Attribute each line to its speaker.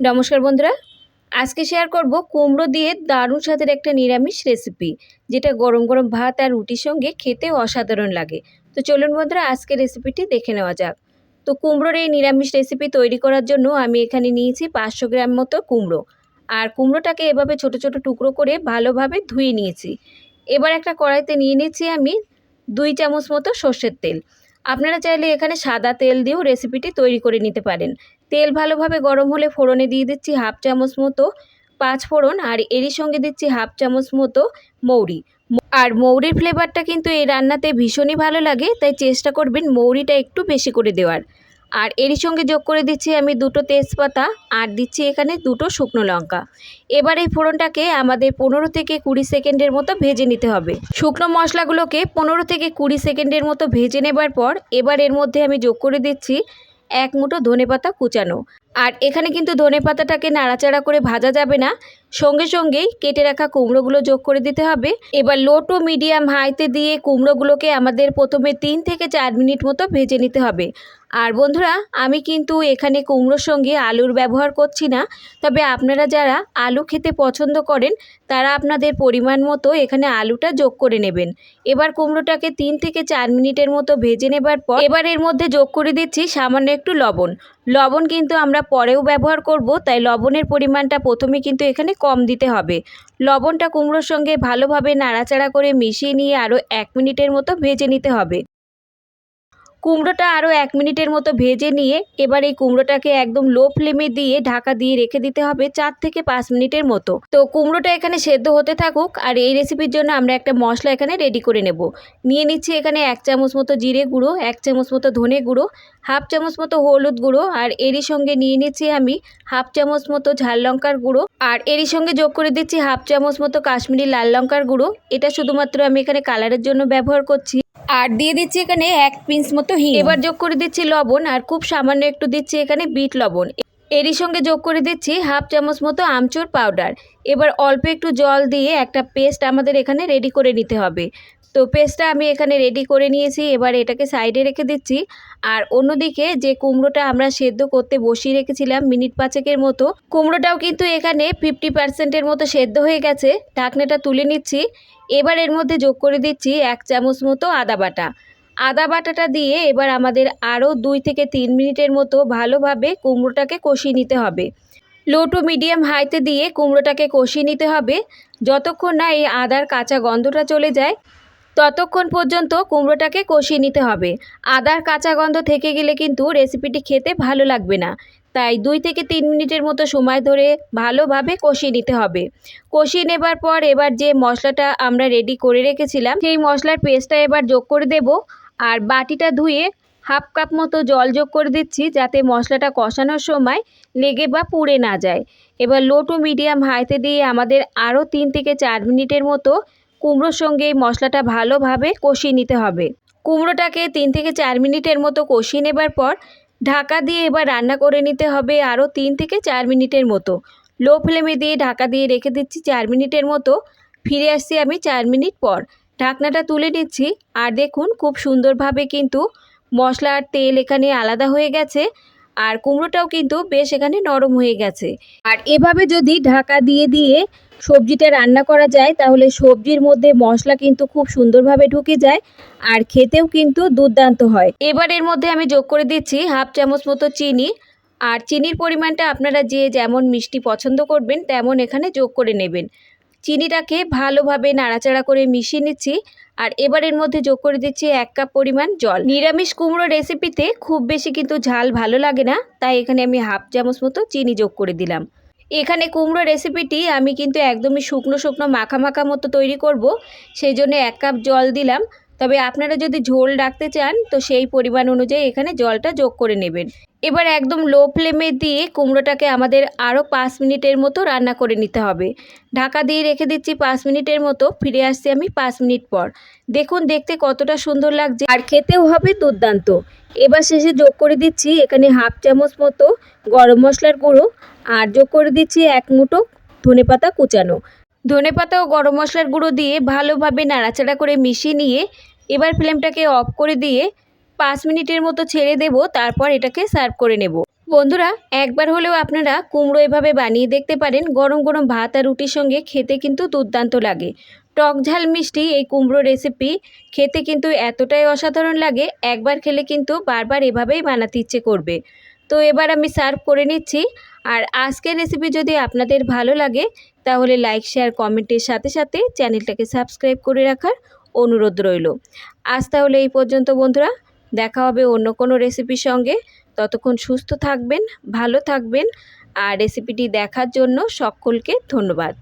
Speaker 1: নমস্কার বন্ধুরা, আজকে শেয়ার করব কুমড়ো দিয়ে দারুণ স্বাদের একটা নিরামিষ রেসিপি যেটা গরম গরম ভাত আর রুটির সঙ্গে খেতে অসাধারণ লাগে। তো চলুন বন্ধুরা আজকে রেসিপিটি দেখে নেওয়া যাক। তো কুমড়োর এই নিরামিষ রেসিপি তৈরি করার জন্য আমি এখানে নিয়েছি পাঁচশো গ্রাম মতো কুমড়ো। আর কুমড়োটাকে এভাবে ছোট ছোট টুকরো করে ভালোভাবে ধুয়ে নিয়েছি। এবার একটা কড়াইতে নিয়ে নিচ্ছি আমি দুই চামচ মতো সর্ষের তেল। আপনারা চাইলে এখানে সাদা তেল দিয়েও রেসিপিটি তৈরি করে নিতে পারেন। তেল ভালোভাবে গরম হলে ফোড়নে দিয়ে দিচ্ছি হাফ চামচ মতো পাঁচ ফোড়ন আর এরই সঙ্গে দিচ্ছি হাফ চামচ মতো মৌরি। আর মৌরির ফ্লেভারটা কিন্তু এই রান্নাতে ভীষণই ভালো লাগে, তাই চেষ্টা করবেন মৌরিটা একটু বেশি করে দেওয়ার। আর এরই সঙ্গে যোগ করে দিচ্ছি আমি দুটো তেজপাতা আর দিচ্ছি এখানে দুটো শুকনো লঙ্কা। এবার এই ফোড়নটাকে আমাদের পনেরো থেকে কুড়ি সেকেন্ডের মতো ভেজে নিতে হবে। শুকনো মশলাগুলোকে পনেরো থেকে কুড়ি সেকেন্ডের মতো ভেজে নেবার পর এবার এর মধ্যে আমি যোগ করে দিচ্ছি এক মুঠো ধনেপাতা কুচানো। আর এখানে কিন্তু ধনেপাতাটাকে নাড়াচাড়া করে ভাজা যাবে না। সঙ্গে সঙ্গেই কেটে রাখা কুমড়োগুলো যোগ করে দিতে হবে। এবার লো টু মিডিয়াম হাইতে দিয়ে কুমড়োগুলোকে আমাদের প্রথমে তিন থেকে চার মিনিট মতো ভেজে নিতে হবে। আর বন্ধুরা, আমি কিন্তু এখানে কুমড়োর সঙ্গে আলুর ব্যবহার করছি না, তবে আপনারা যারা আলু খেতে পছন্দ করেন, তারা আপনাদের পরিমাণ মতো এখানে আলুটা যোগ করে নেবেন। এবার কুমড়োটাকে তিন থেকে চার মিনিটের মতো ভেজে নেবার পর, এবার এর মধ্যে যোগ করে দিচ্ছি সামান্য একটু লবণ। লবণ কিন্তু আমরা পরেও ব্যবহার করব, তাই লবণের পরিমাণটা প্রথমে কিন্তু এখানে কম দিতে হবে। লবণটা কুমড়োর সঙ্গে ভালোভাবে নাড়াচাড়া করে মিশিয়ে নিয়ে আরও এক মিনিটের মতো ভেজে নিতে হবে। কুমড়োটা আরও এক মিনিটের মতো ভেজে নিয়ে এবার এই কুমড়োটাকে একদম লো ফ্লেমে দিয়ে ঢাকা দিয়ে রেখে দিতে হবে চার থেকে পাঁচ মিনিটের মতো। তো কুমড়োটা এখানে সেদ্ধ হতে থাকুক আর এই রেসিপির জন্য আমরা একটা মশলা এখানে রেডি করে নেব। নিয়ে নিচ্ছি এখানে এক চামচ মতো জিরে গুঁড়ো, এক চামচ মতো ধনে গুঁড়ো, হাফ চামচ মতো হলুদ গুঁড়ো আর এরই সঙ্গে নিয়ে নিচ্ছি আমি হাফ চামচ মতো ঝাল লঙ্কার গুঁড়ো। আর এরই সঙ্গে যোগ করে দিচ্ছি হাফ চামচ মতো কাশ্মীরি লাল লঙ্কার গুঁড়ো। এটা শুধুমাত্র আমি এখানে কালারের জন্য ব্যবহার করছি। আর দিয়ে দিচ্ছি এখানে এক পিঞ্চ মতো হিং। এবার যোগ করে দিচ্ছি লবণ আর খুব সামান্য একটু দিচ্ছি এখানে বিট লবণ। এরই সঙ্গে যোগ করে দিচ্ছি হাফ চামচ মতো আমচুর পাউডার। এবার অল্প একটু জল দিয়ে একটা পেস্ট আমাদের এখানে রেডি করে নিতে হবে। তো পেস্টটা আমি এখানে রেডি করে নিয়েছি, এবার এটাকে সাইডে রেখে দিচ্ছি। আর অন্যদিকে যে কুমড়োটা আমরা সেদ্ধ করতে বসিয়ে রেখেছিলাম মিনিট পাঁচেকের মতো, কুমড়োটাও কিন্তু এখানে ফিফটি পার্সেন্টের মতো সেদ্ধ হয়ে গেছে। ঢাকনাটা তুলে নিচ্ছি। এবার এর মধ্যে যোগ করে দিচ্ছি এক চামচ মতো আদা বাটা। আদা বাটাটা দিয়ে এবার আমাদের আরও দুই থেকে তিন মিনিটের মতো ভালোভাবে কুমড়োটাকে কষিয়ে নিতে হবে। লো টু মিডিয়াম হাইতে দিয়ে কুমড়োটাকে কষিয়ে নিতে হবে। যতক্ষণ না এই আদার কাঁচা গন্ধটা চলে যায়, ততক্ষণ পর্যন্ত কুমড়োটাকে কষিয়ে নিতে হবে। আদার কাঁচা গন্ধ থেকে গেলে কিন্তু রেসিপিটি খেতে ভালো লাগবে না। তাই দুই থেকে তিন মিনিটের মতো সময় ধরে ভালোভাবে কষিয়ে নিতে হবে। কষিয়ে নেবার পর এবার যে মশলাটা আমরা রেডি করে রেখেছিলাম, সেই মশলার পেস্টটা এবার যোগ করে দেব। আর বাটিটা ধুয়ে হাফ কাপ মতো জল যোগ করে দিচ্ছি যাতে মশলাটা কষানোর সময় লেগে বা পুড়ে না যায়। এবার লো টু মিডিয়াম হাইতে দিয়ে আমাদের আরও তিন থেকে চার মিনিটের মতো কুমড়োর সঙ্গে মশলাটা ভালোভাবে কষিয়ে নিতে হবে। কুমড়োটাকে তিন থেকে চার মিনিটের মতো কষিয়ে নেবার পর ঢাকা দিয়ে এবার রান্না করে নিতে হবে আরও তিন থেকে চার মিনিটের মতো। লো ফ্লেমে দিয়ে ঢাকা দিয়ে রেখে দিচ্ছি চার মিনিটের মতো। ফিরে আসছি আমি চার মিনিট পর। ঢাকনাটা তুলে নিচ্ছি। আর দেখুন, খুব সুন্দরভাবে কিন্তু মশলা আর তেল এখানে আলাদা হয়ে গেছে আর কুমড়োটাও কিন্তু বেশ এখানে নরম হয়ে গেছে। আর এভাবে যদি ঢাকা দিয়ে দিয়ে সবজিটা রান্না করা যায়, তাহলে সবজির মধ্যে মশলা কিন্তু খুব সুন্দরভাবে ঢুকে যায় আর খেতেও কিন্তু দুর্দান্ত হয়। এবার এর মধ্যে আমি যোগ করে দিচ্ছি হাফ চামচ মতো চিনি। আর চিনির পরিমাণটা আপনারা যে যেমন মিষ্টি পছন্দ করবেন, তেমন এখানে যোগ করে নেবেন। চিনিটাকে ভালোভাবে নাড়াচাড়া করে মিশিয়ে নিচ্ছি আর এবারের মধ্যে যোগ করে দিচ্ছি এক কাপ পরিমাণ জল। নিরামিষ কুমড়ো রেসিপিতে খুব বেশি কিন্তু ঝাল ভালো লাগে না, তাই এখানে আমি হাফ চামচ মতো চিনি যোগ করে দিলাম। এখানে কুমড়ো রেসিপিটি আমি কিন্তু একদমই শুকনো শুকনো মাখা মাখা মতো তৈরি করব, সেই জন্য এক কাপ জল দিলাম। তবে আপনারা যদি ঝোল রাখতে চান, তো সেই পরিমাণ অনুযায়ী এখানে জলটা যোগ করে নেবেন। এবার একদম লো ফ্লেমে দিয়ে কুমড়োটাকে আমাদের আরও পাঁচ মিনিটের মতো রান্না করে নিতে হবে। ঢাকা দিয়ে রেখে দিচ্ছি পাঁচ মিনিটের মতো, ফিরে আসছি আমি পাঁচ মিনিট পর। দেখুন, দেখতে কতটা সুন্দর লাগছে আর খেতেও হবে দুর্দান্ত। এবার শেষে যোগ করে দিচ্ছি এখানে হাফ চামচ মতো গরম মশলার গুঁড়ো আর যোগ করে দিচ্ছি এক মুঠো ধনেপাতা কুচানো। ধনেপাতা ও গরম মশলার গুঁড়ো দিয়ে ভালোভাবে নাড়াচাড়া করে মিশিয়ে নিয়ে এবার ফ্লেমটাকে অফ করে দিয়ে পাঁচ মিনিটের মতো ছেড়ে দেব, তারপর এটাকে সার্ভ করে নেব। বন্ধুরা, একবার হলেও আপনারা কুমড়ো এভাবে বানিয়ে দেখতে পারেন। গরম গরম ভাত আর রুটির সঙ্গে খেতে কিন্তু দুর্দান্ত লাগে। টক ঝাল মিষ্টি এই কুমড়ো রেসিপি খেতে কিন্তু এতটাই অসাধারণ লাগে, একবার খেলে কিন্তু বারবার এভাবেই বানাতে ইচ্ছে করবে। তো এবার আমি সার্ভ করে নিচ্ছি। আর আজকের রেসিপি যদি আপনাদের ভালো লাগে, তাহলে লাইক, শেয়ার, কমেন্টের সাথে সাথে চ্যানেলটাকে সাবস্ক্রাইব করে রাখার অনুরোধ রইল। আজ তাহলে এই পর্যন্ত বন্ধুরা, দেখা হবে অন্য কোনো রেসিপির সঙ্গে। ততক্ষণ সুস্থ থাকবেন, ভালো থাকবেন, আর রেসিপিটি দেখার জন্য সকলকে ধন্যবাদ।